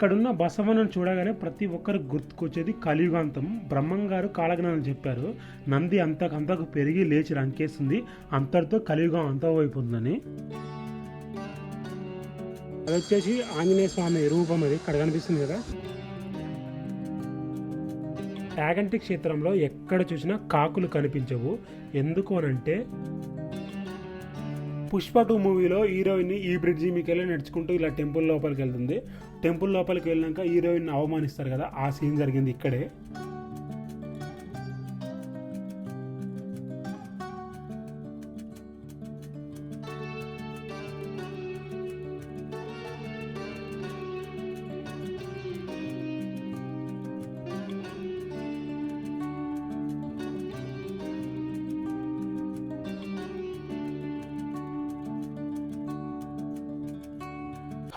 ఇక్కడున్న బసవనను చూడగానే ప్రతి ఒక్కరు గుర్తుకొచ్చేది కలియుగాంతం. బ్రహ్మంగారు కాలజ్ఞానం చెప్పారు. నంది అంతకంతకు పెరిగి లేచి రంకేస్తుంది అంతటితో కలియుగం అంతమైపోతుందని అది వచ్చేసి ఆంజనేయ స్వామి రూపం అది ఇక్కడ కనిపిస్తుంది కదా. యాగంటి క్షేత్రంలో ఎక్కడ చూసినా కాకులు కనిపించవు. ఎందుకు అనంటే పుష్ప టూ మూవీలో హీరోయిన్ ఈ బ్రిడ్జి మీకెళ్ళి నడుచుకుంటూ ఇలా టెంపుల్ లోపలికి వెళ్తుంది టెంపుల్ లోపలికి వెళ్ళినాక హీరోయిన్ అవమానిస్తారు కదా ఆ సీన్ జరిగింది ఇక్కడే.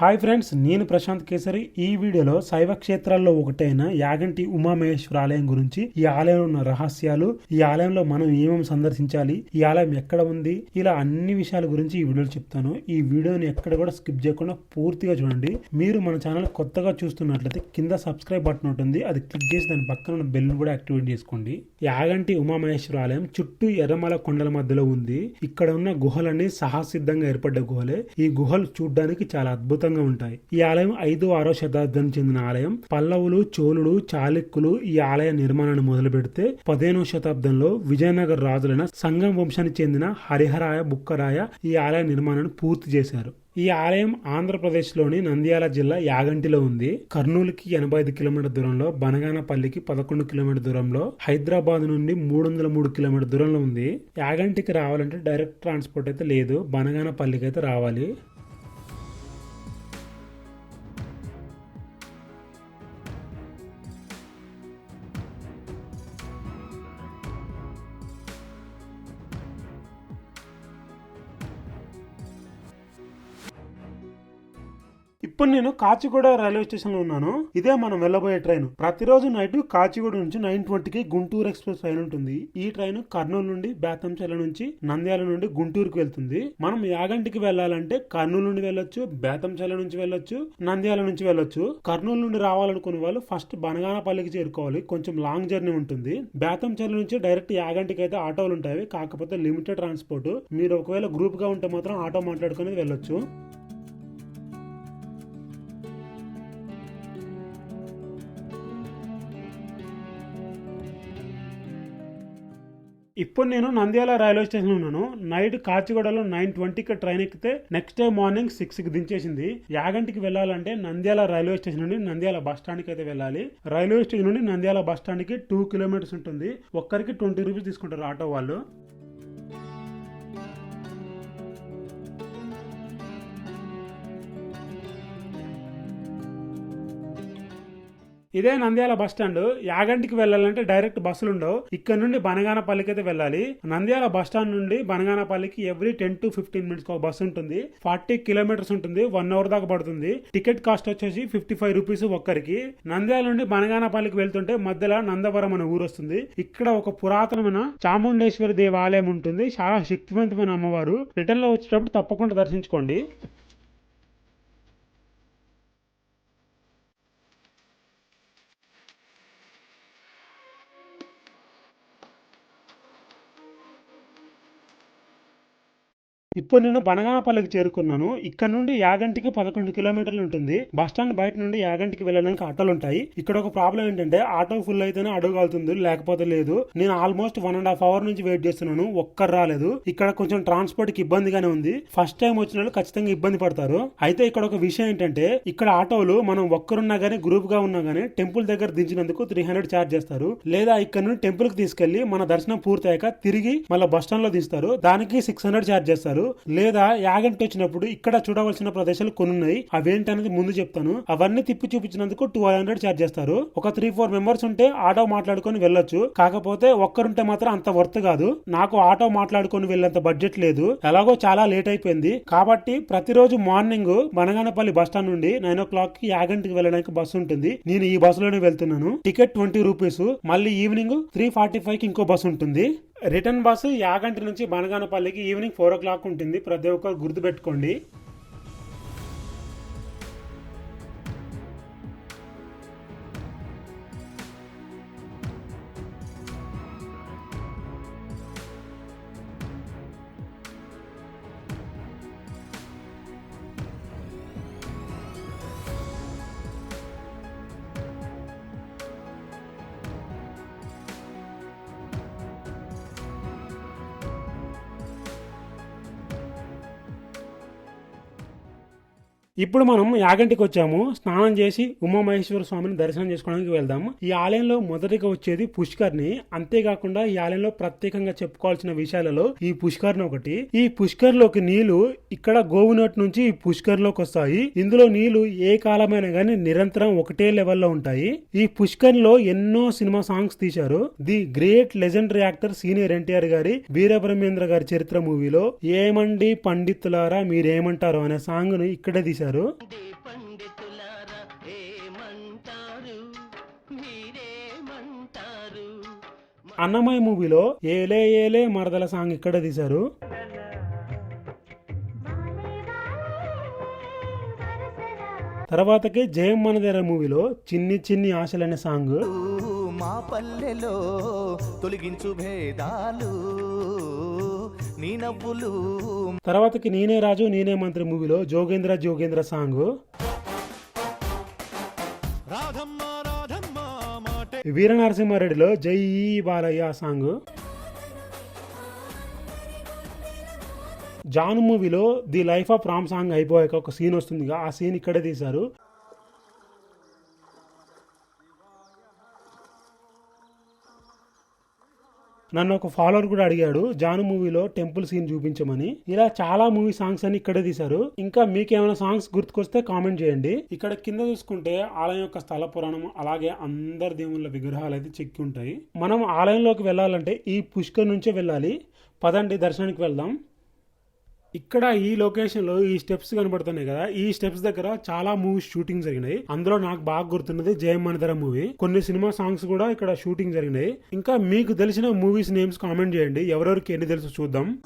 హాయ్ ఫ్రెండ్స్ నేను ప్రశాంత్ కేసరి. ఈ వీడియోలో శైవ క్షేత్రాల్లో ఒకటైన యాగంటి ఉమామహేశ్వర ఆలయం గురించి ఈ ఆలయంలో ఉన్న రహస్యాలు ఈ ఆలయంలో మనం ఏమేమి సందర్శించాలి ఈ ఆలయం ఎక్కడ ఉంది ఇలా అన్ని విషయాల గురించి ఈ వీడియోలో చెప్తాను. ఈ వీడియోని ఎక్కడ కూడా స్కిప్ చేయకుండా పూర్తిగా చూడండి. మీరు మన ఛానల్ కొత్తగా చూస్తున్నట్లయితే కింద సబ్స్క్రైబ్ బటన్ ఉంటుంది అది క్లిక్ చేసి దాని పక్కన ఉన్న బెల్ కూడా యాక్టివేట్ చేసుకోండి. యాగంటి ఉమామహేశ్వర ఆలయం చుట్టూ ఎర్రమల కొండల మధ్యలో ఉంది. ఇక్కడ ఉన్న గుహలన్నీ సహసిద్ధంగా ఏర్పడ్డ గుహలే. ఈ గుహలు చూడడానికి చాలా అద్భుతంగా ఉంటాయి. ఈ ఆలయం ఐదు ఆరో శతాబ్దం చెందిన ఆలయం. పల్లవులు చోళులు చాళుక్యులు ఈ ఆలయ నిర్మాణాన్ని మొదలు పెడితే పదిహేనవ శతాబ్దంలో విజయనగర రాజులైన సంగం వంశానికి చెందిన హరిహరాయ బుక్కరాయ ఈ ఆలయ నిర్మాణాన్ని పూర్తి చేశారు. ఈ ఆలయం ఆంధ్రప్రదేశ్లోని నంద్యాల జిల్లా యాగంటిలో ఉంది. కర్నూలుకి ఎనభై ఐదు కిలోమీటర్ దూరంలో బనగానపల్లికి పదకొండు కిలోమీటర్ దూరంలో హైదరాబాద్ నుండి మూడు వందల మూడు కిలోమీటర్ దూరంలో ఉంది. యాగంటికి రావాలంటే డైరెక్ట్ ట్రాన్స్పోర్ట్ అయితే లేదు. బనగానపల్లికి అయితే రావాలి. ఇప్పుడు నేను కాచిగూడ రైల్వే స్టేషన్లో ఉన్నాను. ఇదే మనం వెళ్ళబోయే ట్రైన్. ప్రతిరోజు నైట్ కాచిగూడ నుంచి నైన్ ట్వంటీకి గుంటూరు ఎక్స్ప్రెస్ ట్రైన్ ఉంటుంది. ఈ ట్రైన్ కర్నూలు నుండి బేతంచెల నుంచి నంద్యాల నుండి గుంటూరుకు వెళ్తుంది. మనం యాగంటికి వెళ్ళాలంటే కర్నూలు నుండి వెళ్ళొచ్చు బేతంచెల నుంచి వెళ్ళొచ్చు నంద్యాల నుంచి వెళ్ళొచ్చు. కర్నూలు నుండి రావాలనుకునే వాళ్ళు ఫస్ట్ బనగానపల్లికి చేరుకోవాలి. కొంచెం లాంగ్ జర్నీ ఉంటుంది. బేతంచెల నుంచి డైరెక్ట్ యాగంటికి అయితే ఆటోలు ఉంటాయి. కాకపోతే లిమిటెడ్ ట్రాన్స్పోర్ట్. మీరు ఒకవేళ గ్రూప్గా ఉంటే మాత్రం ఆటో మాట్లాడుకునేది వెళ్ళొచ్చు. ఇప్పుడు నేను నంద్యాల రైల్వే స్టేషన్ ఉన్నాను. నైట్ కాచిగూడలో నైన్ ట్వంటీకి ట్రైన్ ఎక్కితే నెక్స్ట్ డే మార్నింగ్ సిక్స్కి దించేసింది. యాగంటికి వెళ్ళాలంటే నంద్యాల రైల్వే స్టేషన్ నుండి నంద్యాల బస్ స్టాండ్కి అయితే వెళ్ళాలి. రైల్వే స్టేషన్ నుండి నంద్యాల బస్ స్టాండ్కి టూ కిలోమీటర్స్ ఉంటుంది. ఒక్కరికి ట్వంటీ రూపీస్ తీసుకుంటారు ఆటో వాళ్ళు. ఇదే నంద్యాల బస్ స్టాండ్. యాగంటికి వెళ్ళాలంటే డైరెక్ట్ బస్సులు ఉండవు. ఇక్కడ నుండి బనగానపల్లికి అయితే వెళ్ళాలి. నంద్యాల బస్ స్టాండ్ నుండి బనగానపల్లికి every ten to fifteen minutes ఒక బస్సు ఉంటుంది. ఫార్టీ కిలోమీటర్స్ ఉంటుంది. వన్ అవర్ దాకా పడుతుంది. టికెట్ కాస్ట్ వచ్చేసి ఫిఫ్టీ ఫైవ్ రూపీస్ ఒక్కరికి. నంద్యాల నుండి బనగానపల్లికి వెళ్తుంటే మధ్యలో నందవరం అనే ఊరు వస్తుంది. ఇక్కడ ఒక పురాతనమైన చాముండేశ్వరి దేవాలయం ఉంటుంది. చాలా శక్తివంతమైన అమ్మవారు. రిటర్న్లో వచ్చేటప్పుడు తప్పకుండా దర్శించుకోండి. ఇప్పుడు నేను బనగానపల్లికి చేరుకున్నాను. ఇక్కడ నుండి యాగంటికి పదకొండు కిలోమీటర్లు ఉంటుంది. బస్ స్టాండ్ బయట నుండి యాగంటికి వెళ్ళడానికి ఆటోలు ఉంటాయి. ఇక్కడ ఒక ప్రాబ్లం ఏంటంటే ఆటో ఫుల్ అయితేనే అడుగుతుంది లేకపోతే లేదు. నేను almost one and half hour నుంచి వెయిట్ చేస్తున్నాను. ఒక్కరు రాలేదు. ఇక్కడ కొంచెం ట్రాన్స్పోర్ట్కి ఇబ్బందిగానే ఉంది. ఫస్ట్ టైం వచ్చిన వాళ్ళు ఖచ్చితంగా ఇబ్బంది పడతారు. అయితే ఇక్కడ ఒక విషయం ఏంటంటే ఇక్కడ ఆటోలు మనం ఒక్కరున్నా గానీ గ్రూప్గా ఉన్నా గానీ టెంపుల్ దగ్గర దించినందుకు త్రీ హండ్రెడ్ చార్జ్ చేస్తారు. లేదా ఇక్కడ నుండి టెంపుల్కి తీసుకెళ్ళి మన దర్శనం పూర్తయ్యాక తిరిగి మళ్ళీ బస్ స్టాండ్లో తీస్తారు దానికి సిక్స్ హండ్రెడ్ చార్జ్ చేస్తారు. లేదా యాగంటి వచ్చినప్పుడు ఇక్కడ చూడవలసిన ప్రదేశాలు కొన్ని ఉన్నాయి అవేంటనేది ముందు చెప్తాను. అవన్నీ తిప్పి చూపించినందుకు టూ హండ్రెడ్ చార్జ్ చేస్తారు. ఒక త్రీ ఫోర్ మెంబర్స్ ఉంటే ఆటో మాట్లాడుకొని వెళ్ళొచ్చు. కాకపోతే ఒక్కరుంటే మాత్రం అంత వర్త్ కాదు. నాకు ఆటో మాట్లాడుకొని వెళ్ళేంత బడ్జెట్ లేదు. ఎలాగో చాలా లేట్ అయిపోయింది. కాబట్టి ప్రతిరోజు మార్నింగ్ బనగానపల్లి బస్ స్టాండ్ నుండి నైన్ ఓ క్లాక్కి యాగంటికి వెళ్ళడానికి బస్సు ఉంటుంది. నేను ఈ బస్సులోనే వెళ్తున్నాను. Ticket twenty rupees. మళ్ళీ ఈవినింగ్ త్రీ ఫార్టీ ఫైవ్కి ఇంకో బస్సు ఉంటుంది. రిటర్న్ బస్సు యాగంటి నుంచి బనగానపల్లికి ఈవినింగ్ ఫోర్ ఓ క్లాక్ ఉంటుంది. ప్రతి ఒక్కరు గుర్తుపెట్టుకోండి. ఇప్పుడు మనం యాగంటికి వచ్చాము స్నానం చేసి ఉమామహేశ్వర స్వామిని దర్శనం చేసుకోవడానికి వెళ్దాం ఈ ఆలయంలో మొదటిగా వచ్చేది పుష్కర్ని అంతేకాకుండా ఈ ఆలయంలో ప్రత్యేకంగా చెప్పుకోవాల్సిన విషయాలలో ఈ పుష్కర్ని ఒకటి. ఈ పుష్కర్లోకి నీళ్ళు ఇక్కడ గోవునట్ నుంచి ఈ పుష్కర్లోకి వస్తాయి. ఇందులో నీళ్ళు ఏ కాలమైనా గానీ నిరంతరం ఒకటే లెవెల్లో ఉంటాయి. ఈ పుష్కర్లో ఎన్నో సినిమా సాంగ్స్ తీశారు. The great legendary actor senior NTR గారి వీరబ్రహ్మేంద్ర గారి చరిత్ర మూవీలో ఏమండి పండితులారా మీరేమంటారు అనే సాంగ్ను ఇక్కడే తీశారు. దే పండితులారా ఏమంటారు? మీరేమంటారు? అన్నమయ్య మూవీలో ఏలే ఏలే మరదల సాంగ్ ఇక్కడ తీశారు. తర్వాతకి జయం మనదేర మూవీలో చిన్ని చిన్ని ఆశలు అనే సాంగ్. మా పల్లెలో తొలగించు భేదాలు నీ నవ్వులు. తర్వాతకి నేనే రాజు నేనే మంత్రి మూవీలో జోగేంద్ర జోగేంద్ర సాంగ్. రాధమ్మ రాధమ్మ మాటే. వీర నరసింహారెడ్డిలో జై బాలయ్య సాంగ్. జాను మూవీలో the life of Ram song అయిపోయాక ఒక సీన్ వస్తుంది. ఆ సీన్ ఇక్కడే తీశారు. నన్ను ఒక ఫాలోవర్ కూడా అడిగాడు జాను మూవీలో టెంపుల్ సీన్ చూపించమని. ఇలా చాలా మూవీ సాంగ్స్ అని ఇక్కడే తీశారు. ఇంకా మీకేమైనా సాంగ్స్ గుర్తుకొస్తే కామెంట్ చేయండి. ఇక్కడ కింద చూసుకుంటే ఆలయం యొక్క స్థల పురాణం అలాగే అందరి దేవుళ్ళ విగ్రహాలు అయితే చెక్కి ఉంటాయి. మనం ఆలయంలోకి వెళ్ళాలంటే ఈ పుష్కర్ నుంచే వెళ్ళాలి. పదండి దర్శనానికి వెళ్దాం. ఇక్కడ ఈ లొకేషన్లో ఈ స్టెప్స్ కనబడుతున్నాయి కదా. ఈ స్టెప్స్ దగ్గర చాలా మూవీస్ షూటింగ్ జరిగినాయి. అందులో నాకు బాగా గుర్తున్నది జయం మూవీ కొన్ని సినిమా సాంగ్స్ కూడా ఇక్కడ షూటింగ్ జరిగినాయి. ఇంకా మీకు తెలిసిన మూవీస్ నేమ్స్ కామెంట్ చేయండి. ఎవరెవరికి ఎన్ని తెలుసు చూద్దాం.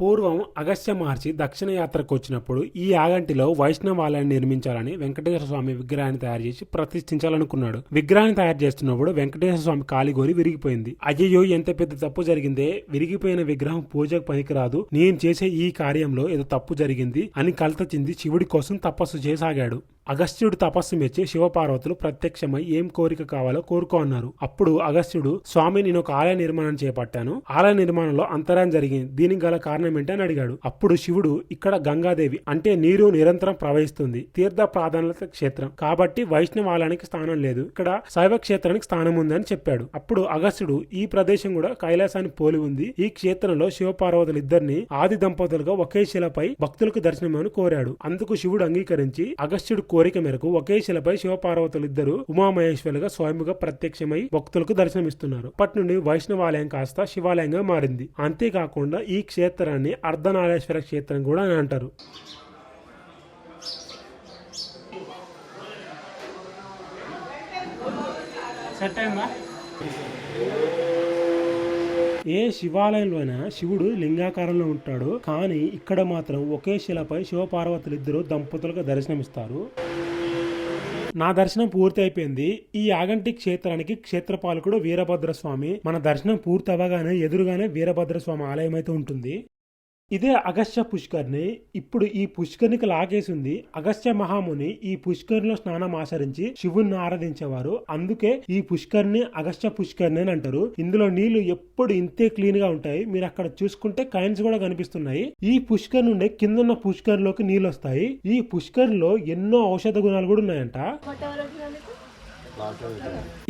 పూర్వం అగస్త్య మహర్షి దక్షిణ యాత్రకు వచ్చినప్పుడు ఈ యాగంటిలో వైష్ణవాలయాన్ని నిర్మించాలని వెంకటేశ్వర స్వామి విగ్రహాన్ని తయారు చేసి ప్రతిష్ఠించాలనుకున్నాడు. విగ్రహాన్ని తయారు చేస్తున్నప్పుడు వెంకటేశ్వర స్వామి కాలిగోరి విరిగిపోయింది. అయ్యయ్యో ఎంత పెద్ద తప్పు జరిగిందే? విరిగిపోయిన విగ్రహం పూజకు పనికిరాదు. నేను చేసే ఈ కార్యంలో ఏదో తప్పు జరిగింది అని కలత చెంది శివుడి కోసం తపస్సు చేసాగాడు అగస్త్యుడు తపస్సు మెచ్చి శివపార్వతులు ప్రత్యక్షమై ఏం కోరిక కావాలో కోరుకో అన్నారు. అప్పుడు అగస్త్యుడు స్వామి నేను ఒక ఆలయ నిర్మాణం చేపట్టాను. ఆలయ నిర్మాణంలో అంతరాయం జరిగింది. దీనికి గల కారణం ఏంటని అని అడిగాడు. అప్పుడు శివుడు ఇక్కడ గంగాదేవి అంటే నీరు నిరంతరం ప్రవహిస్తుంది. తీర్థ ప్రాధాన్యత క్షేత్రం. కాబట్టి వైష్ణవాలయానికి స్థానం లేదు. ఇక్కడ శైవ క్షేత్రానికి స్థానం ఉంది అని చెప్పాడు. అప్పుడు అగస్త్యుడు ఈ ప్రదేశం కూడా కైలాసాన్ని పోలి ఉంది. ఈ క్షేత్రంలో శివపార్వతులు ఇద్దరిని ఆది దంపతులుగా ఒకే శిలపై భక్తులకు దర్శనమని కోరాడు. అందుకు శివుడు అంగీకరించి అగస్త్యుడు కోరిక మేరకు ఒకే శిలపై శివపార్వతులు ఇద్దరు ఉమామహేశ్వరులుగా స్వయంగా ప్రత్యక్షమై భక్తులకు దర్శనమిస్తున్నారు. అప్పటి నుండి వైష్ణవాలయం కాస్త శివాలయంగా మారింది. అంతేకాకుండా ఈ క్షేత్రాన్ని అర్ధనారేశ్వర క్షేత్రం కూడా అని అంటారు. సెట్ అయిందా? ఏ శివాలయంలోనైనా శివుడు లింగాకారంలో ఉంటాడు. కానీ ఇక్కడ మాత్రం ఒకే శిలపై శివపార్వతులు ఇద్దరు దంపతులుగా దర్శనమిస్తారు. నా దర్శనం పూర్తి అయిపోయింది. ఈ ఆగంటి క్షేత్రానికి క్షేత్రపాలకుడు వీరభద్రస్వామి. మన దర్శనం పూర్తి అవ్వగానే ఎదురుగానే వీరభద్రస్వామి ఆలయం అయితే ఉంటుంది. ఇదే అగస్త్య పుష్కర్ని ఇప్పుడు ఈ పుష్కర్నికి లాగేసింది అగస్త్య మహాముని. ఈ పుష్కర్లో స్నానం ఆచరించి శివుణ్ణి ఆరాధించేవారు. అందుకే ఈ పుష్కర్ని అగస్త్య పుష్కర్ని అని అంటారు. ఇందులో నీళ్ళు ఎప్పుడు ఇంతే క్లీన్గా ఉంటాయి. మీరు అక్కడ చూసుకుంటే కాయిన్స్ కూడా కనిపిస్తున్నాయి. ఈ పుష్కర్ నుండి కిందున్న పుష్కర్లోకి నీళ్ళు వస్తాయి. ఈ పుష్కర్లో ఎన్నో ఔషధ గుణాలు కూడా ఉన్నాయంట.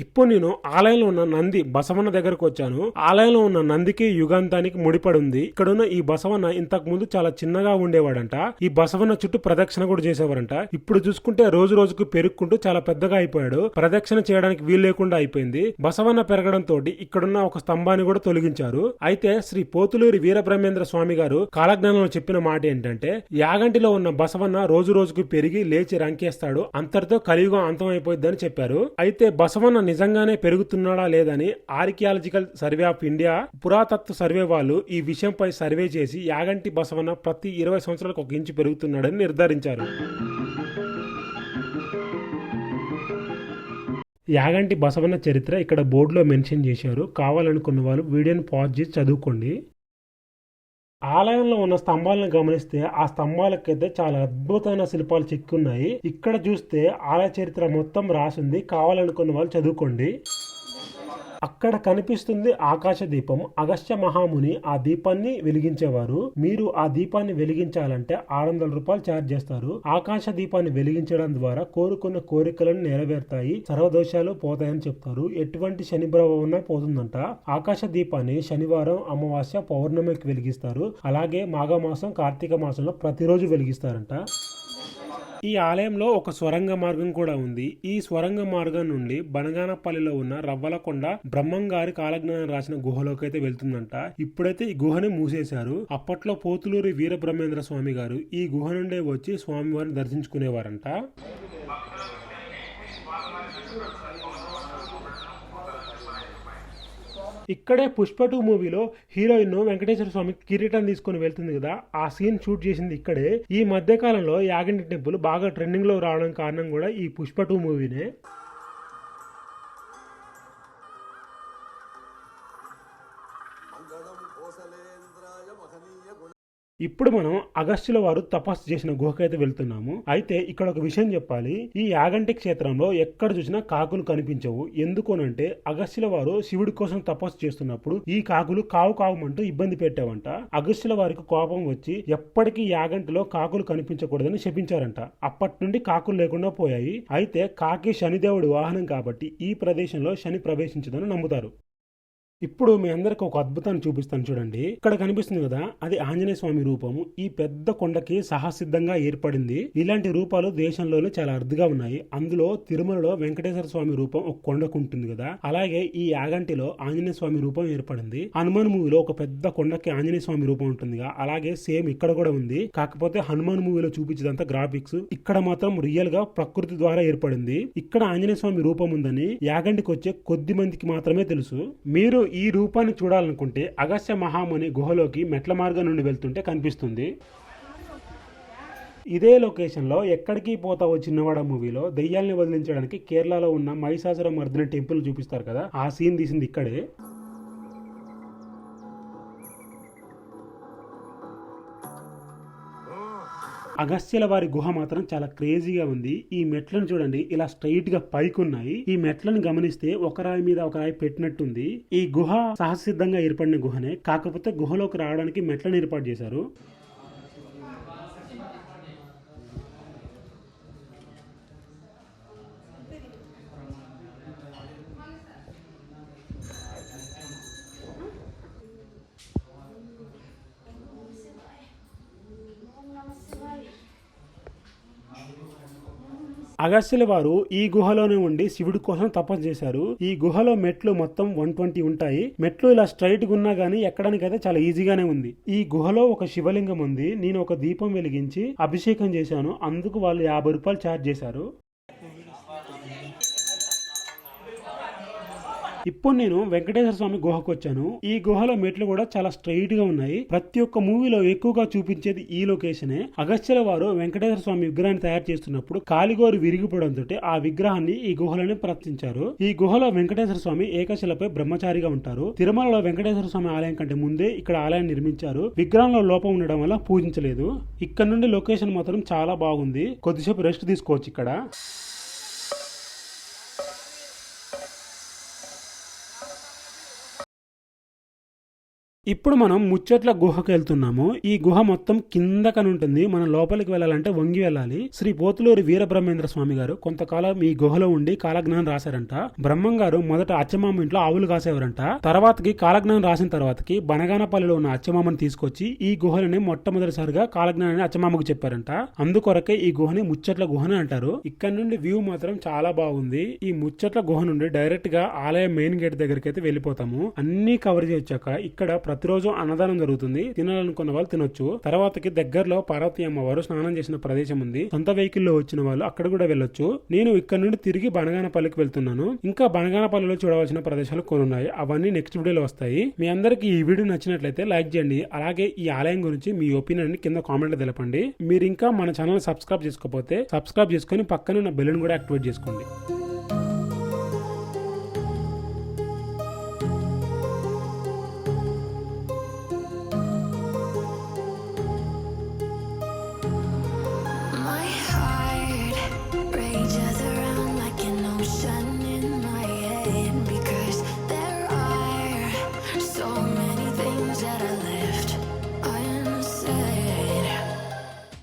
ఇప్పుడు నేను ఆలయంలో ఉన్న నంది బసవన్న దగ్గరకు వచ్చాను. ఆలయంలో ఉన్న నందికి యుగాంతానికి ముడిపడి ఉంది ఇక్కడ ఉన్న ఈ బసవన్న ఇంతకు ముందు చాలా చిన్నగా ఉండేవాడంట. ఈ బసవన్న చుట్టూ ప్రదక్షిణ కూడా చేసేవారంట. ఇప్పుడు చూసుకుంటే రోజు రోజుకు పెరుక్కుంటూ చాలా పెద్దగా అయిపోయాడు. ప్రదక్షిణ చేయడానికి వీలు లేకుండా అయిపోయింది. బసవన్న పెరగడంతో ఇక్కడున్న ఒక స్తంభాన్ని కూడా తొలగించారు. అయితే శ్రీ పోతులూరి వీరబ్రహ్మేంద్ర స్వామి గారు కాలజ్ఞానంలో చెప్పిన మాట ఏంటంటే యాగంటిలో ఉన్న బసవన్న రోజు రోజుకు పెరిగి లేచి రంకేస్తాడు. అంతటితో కలియుగం అంతమైపోయిద్దని చెప్పారు. అయితే బసవన్న నిజంగానే పెరుగుతున్నాడా లేదని ఆర్కియాలజికల్ సర్వే ఆఫ్ ఇండియా పురాతత్వ సర్వే వాళ్ళు ఈ విషయంపై సర్వే చేసి యాగంటి బసవన్న ప్రతి ఇరవై సంవత్సరాలకు ఒక ఇంచు పెరుగుతున్నాడని నిర్ధారించారు. యాగంటి బసవన్న చరిత్ర ఇక్కడ బోర్డులో మెన్షన్ చేశారు. కావాలనుకున్న వాళ్ళు వీడియోని పాజ్ చేసి చదువుకోండి. ఆలయంలో ఉన్న స్తంభాలను గమనిస్తే ఆ స్తంభాలకైతే చాలా అద్భుతమైన శిల్పాలు చెక్కి ఉన్నాయి ఇక్కడ చూస్తే ఆలయ చరిత్ర మొత్తం రాసింది. కావాలనుకున్న వాళ్ళు చదువుకోండి. అక్కడ కనిపిస్తుంది ఆకాశ దీపం. అగస్త్య మహాముని ఆ దీపాన్ని వెలిగించేవారు. మీరు ఆ దీపాన్ని వెలిగించాలంటే ఆరు వందల రూపాయలు ఛార్జ్ చేస్తారు. ఆకాశ దీపాన్ని వెలిగించడం ద్వారా కోరుకున్న కోరికలను నెరవేరుతాయి. సర్వదోషాలు పోతాయని చెప్తారు. ఎటువంటి శని ప్రభావం ఉన్నా పోతుందంట. ఆకాశ దీపాన్ని శనివారం అమావాస్య పౌర్ణమికి వెలిగిస్తారు. అలాగే మాఘమాసం కార్తీక మాసంలో ప్రతిరోజు వెలిగిస్తారంట. ఈ ఆలయంలో ఒక స్వరంగ మార్గం కూడా ఉంది. ఈ స్వరంగ మార్గం నుండి బనగానపల్లిలో ఉన్న రవ్వలకొండ బ్రహ్మంగారి కాలజ్ఞానం రాసిన గుహలోకి అయితే వెళ్తుందంట. ఇప్పుడైతే ఈ గుహని మూసేశారు. అప్పట్లో పోతులూరి వీరబ్రహ్మేంద్ర స్వామి గారు ఈ గుహ నుండే వచ్చి స్వామివారిని దర్శించుకునేవారంట. ఇక్కడే పుష్ప టూ మూవీలో హీరోయిన్ వెంకటేశ్వర స్వామి కిరీటం తీసుకుని వెళ్తుంది కదా. ఆ సీన్ షూట్ చేసింది ఇక్కడే. ఈ మధ్య కాలంలో యాగంటి టెంపుల్ బాగా ట్రెండింగ్లో రావడం కారణం కూడా ఈ పుష్ప టూ మూవీనే. ఇప్పుడు మనం అగస్త్యుల వారు తపస్సు చేసిన గుహకైతే వెళ్తున్నాము. అయితే ఇక్కడ ఒక విషయం చెప్పాలి. ఈ యాగంటి క్షేత్రంలో ఎక్కడ చూసినా కాకులు కనిపించవు. ఎందుకోనంటే అగస్త్యుల వారు శివుడి కోసం తపస్సు చేస్తున్నప్పుడు ఈ కాకులు కావు కావమంటూ ఇబ్బంది పెట్టావంట. అగస్త్యుల వారికి కోపం వచ్చి ఎప్పటికీ యాగంటిలో కాకులు కనిపించకూడదని శపించారంట. అప్పటి నుండి కాకులు లేకుండా పోయాయి. అయితే కాకి శనిదేవుడి వాహనం కాబట్టి ఈ ప్రదేశంలో శని ప్రవేశించదని నమ్ముతారు. ఇప్పుడు మీ అందరికి ఒక అద్భుతాన్ని చూపిస్తాను చూడండి. ఇక్కడ కనిపిస్తుంది కదా అది ఆంజనేయ స్వామి రూపం. ఈ పెద్ద కొండకి సహసిద్ధంగా ఏర్పడింది. ఇలాంటి రూపాలు దేశంలోనే చాలా అరుదుగా ఉన్నాయి. అందులో తిరుమలలో వెంకటేశ్వర స్వామి రూపం ఒక కొండకు ఉంటుంది కదా. అలాగే ఈ యాగంటిలో ఆంజనేయ స్వామి రూపం ఏర్పడింది. హనుమాన్ మూవీలో ఒక పెద్ద కొండకి ఆంజనేయ స్వామి రూపం ఉంటుందిగా అలాగే సేమ్ ఇక్కడ కూడా ఉంది. కాకపోతే హనుమాన్ మూవీలో చూపించేదంతా గ్రాఫిక్స్ ఇక్కడ మాత్రం రియల్గా ప్రకృతి ద్వారా ఏర్పడింది. ఇక్కడ ఆంజనేయ స్వామి రూపం ఉందని యాగంటికి వచ్చే కొద్ది మందికి మాత్రమే తెలుసు. మీరు ఈ రూపాన్ని చూడాలనుకుంటే అగస్త్య మహాముని గుహలోకి మెట్ల మార్గం నుండి వెళ్తుంటే కనిపిస్తుంది. ఇదే లొకేషన్లో ఎక్కడికి పోతావో చిన్నవాడ మూవీలో దెయ్యాల్ని వదిలించడానికి కేరళలో ఉన్న మహిషాసుర మర్దిని టెంపుల్ చూపిస్తారు కదా ఆ సీన్ తీసింది ఇక్కడే. అగస్త్యుల వారి గుహ మాత్రం చాలా క్రేజీగా ఉంది. ఈ మెట్లను చూడండి ఇలా స్ట్రైట్గా పైకి ఉన్నాయి ఈ మెట్లను గమనిస్తే ఒక రాయి మీద ఒక రాయి పెట్టినట్టుంది. ఈ గుహ సహసిద్ధంగా ఏర్పడిన గుహనే. కాకపోతే గుహలోకి రావడానికి మెట్లను ఏర్పాటు చేశారు. అగస్త్యుల వారు ఈ గుహలోనే ఉండి శివుడి కోసం తపస్సు చేశారు. ఈ గుహలో మెట్లు మొత్తం వన్ ట్వంటీ ఉంటాయి. మెట్లు ఇలా స్ట్రైట్గా ఉన్నా గానీ ఎక్కడానికైతే చాలా ఈజీగానే ఉంది. ఈ గుహలో ఒక శివలింగం ఉంది. నేను ఒక దీపం వెలిగించి అభిషేకం చేశాను. అందుకు వాళ్ళు యాభై రూపాయలు ఛార్జ్ చేశారు. ఇప్పుడు నేను వెంకటేశ్వర స్వామి గుహకు వచ్చాను. ఈ గుహలో మెట్లు కూడా చాలా స్ట్రైట్గా ఉన్నాయి. ప్రతి ఒక్క మూవీలో ఎక్కువగా చూపించేది ఈ లొకేషనే అగస్త్యుల వారు వెంకటేశ్వర స్వామి విగ్రహాన్ని తయారు చేస్తున్నప్పుడు కాలిగోరు విరిగిపోవడంతో ఆ విగ్రహాన్ని ఈ గుహలోనే ప్రార్థించారు ఈ గుహలో వెంకటేశ్వర స్వామి ఏకశిలపై బ్రహ్మచారిగా ఉంటారు. తిరుమలలో వెంకటేశ్వర స్వామి ఆలయం కంటే ముందే ఇక్కడ ఆలయాన్ని నిర్మించారు. విగ్రహంలో లోపం ఉండడం వల్ల పూజించలేదు. ఇక్కడ నుండి లొకేషన్ మాత్రం చాలా బాగుంది. కొద్దిసేపు రెస్ట్ తీసుకోవచ్చు ఇక్కడ. ఇప్పుడు మనం ముచ్చట్ల గుహకు వెళ్తున్నాము ఈ గుహ మొత్తం కిందకని ఉంటుంది మనం లోపలికి వెళ్ళాలంటే వంగి వెళ్ళాలి. శ్రీ పోతులూరి వీరబ్రహ్మేంద్ర స్వామి గారు కొంతకాలం ఈ గుహలో ఉండి కాలజ్ఞానం రాశారంట. బ్రహ్మం గారు మొదట అచ్చమామ ఇంట్లో ఆవులు కాసేవారంట. తర్వాతకి కాలజ్ఞానం రాసిన తర్వాతకి బనగానపల్లిలో ఉన్న అచ్చమామని తీసుకొచ్చి ఈ గుహలని మొట్టమొదటిసారిగా కాలజ్ఞానాన్ని అచ్చమామకు చెప్పారంట. అందుకొరకే ఈ గుహని ముచ్చట్ల గుహని అంటారు. ఇక్కడ నుండి వ్యూ మాత్రం చాలా బాగుంది. ఈ ముచ్చట్ల గుహ నుండి డైరెక్ట్గా ఆలయ మెయిన్ గేట్ దగ్గరికి అయితే వెళ్ళిపోతాము. అన్ని కవర్ చేయొచ్చాక ఇక్కడ ప్రతిరోజు అన్నదానం జరుగుతుంది. తినాలనుకున్న వాళ్ళు తినొచ్చు. తర్వాతకి దగ్గరలో పార్వతి అమ్మవారు స్నానం చేసిన ప్రదేశం ఉంది. సొంత వెహికల్లో వచ్చిన వాళ్ళు అక్కడ కూడా వెళ్ళొచ్చు. నేను ఇక్కడ నుండి తిరిగి బనగానపల్లికి వెళ్తున్నాను. ఇంకా బనగానపల్లిలో చూడవలసిన ప్రదేశాలు కొన్ని ఉన్నాయి అవన్నీ నెక్స్ట్ వీడియోలో వస్తాయి. మీ అందరికి ఈ వీడియో నచ్చినట్లయితే లైక్ చేయండి. అలాగే ఈ ఆలయం గురించి మీ ఒపీనియన్ కింద కామెంట్లో తెలపండి. మీరు ఇంకా మన ఛానల్ సబ్స్క్రైబ్ చేసుకోకపోతే సబ్స్క్రైబ్ చేసుకుని పక్కన ఉన్న బెలూన్ కూడా యాక్టివేట్ చేసుకోండి.